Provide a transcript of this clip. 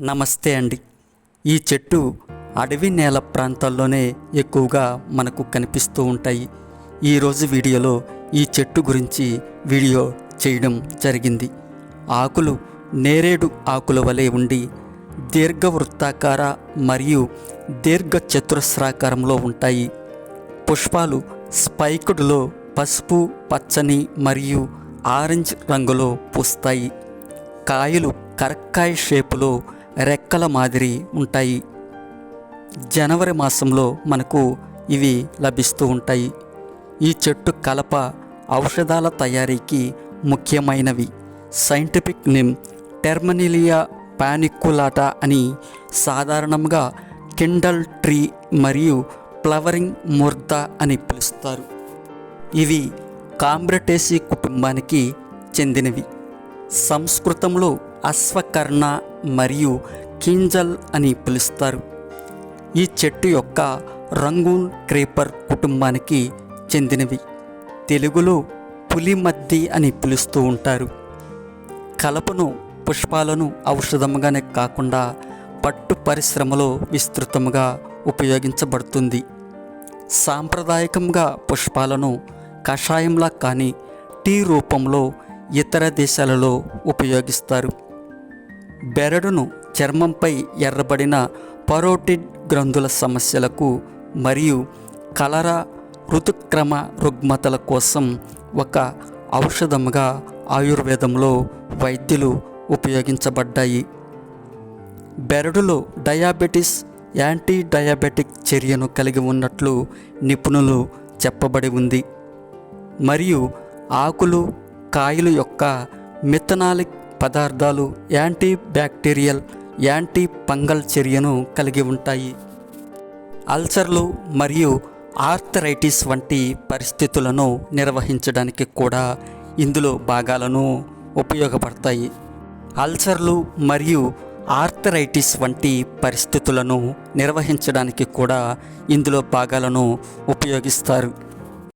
నమస్తే అండి. ఈ చెట్టు అడవి నేల ప్రాంతాల్లోనే ఎక్కువగా మనకు కనిపిస్తూ ఉంటాయి. ఈరోజు వీడియోలో ఈ చెట్టు గురించి వీడియో చేయడం జరిగింది. ఆకులు నేరేడు ఆకుల వలె ఉండి దీర్ఘవృత్తాకార మరియు దీర్ఘ చతురస్రాకారంలో ఉంటాయి. పుష్పాలు స్పైకుడులో పసుపు పచ్చని మరియు ఆరెంజ్ రంగులో పూస్తాయి. కాయలు కరక్కాయ షేపులో రెక్కల మాదిరి ఉంటాయి. జనవరి మాసంలో మనకు ఇవి లభిస్తూ ఉంటాయి. ఈ చెట్టు కలప ఔషధాల తయారీకి ముఖ్యమైనవి. సైంటిఫిక్ నేమ్ టెర్మనిలియా పానిక్కులాటా అని సాధారణంగా కిండల్ ట్రీ మరియు ఫ్లవరింగ్ ముర్ద అని పిలుస్తారు. ఇవి కాంబ్రటేసి కుటుంబానికి చెందినవి. సంస్కృతంలో అశ్వకర్ణ మరియు కింజల్ అని పిలుస్తారు. ఈ చెట్టు యొక్క రంగూన్ క్రేపర్ కుటుంబానికి చెందినవి. తెలుగులో పులిమద్ది అని పిలుస్తూ ఉంటారు. కలపను పుష్పాలను ఔషధముగానే కాకుండా పట్టు పరిశ్రమలో విస్తృతంగా ఉపయోగించబడుతుంది. సాంప్రదాయకంగా పుష్పాలను కషాయంలా కానీ టీ రూపంలో ఇతర దేశాలలో ఉపయోగిస్తారు. బెరడును చర్మంపై ఎర్రబడిన పరోటిడ్ గ్రంథుల సమస్యలకు మరియు కలరా ఋతుక్రమ రుగ్మతల కోసం ఒక ఔషధముగా ఆయుర్వేదంలో వైద్యులు ఉపయోగించబడ్డాయి. బెరడులో డయాబెటిస్ యాంటీ డయాబెటిక్ చర్యను కలిగి ఉన్నట్లు నిపుణులు చెప్పబడి ఉంది. మరియు ఆకులు కాయలు యొక్క మిథనాలిక్ పదార్థాలు యాంటీ బ్యాక్టీరియల్ యాంటీ పంగల్ చర్యను కలిగి ఉంటాయి. అల్సర్లు మరియు ఆర్థరైటిస్ వంటి పరిస్థితులను నిర్వహించడానికి కూడా ఇందులో భాగాలను ఉపయోగపడతాయి. అల్సర్లు మరియు ఆర్థరైటిస్ వంటి పరిస్థితులను నిర్వహించడానికి కూడా ఇందులో భాగాలను ఉపయోగిస్తారు.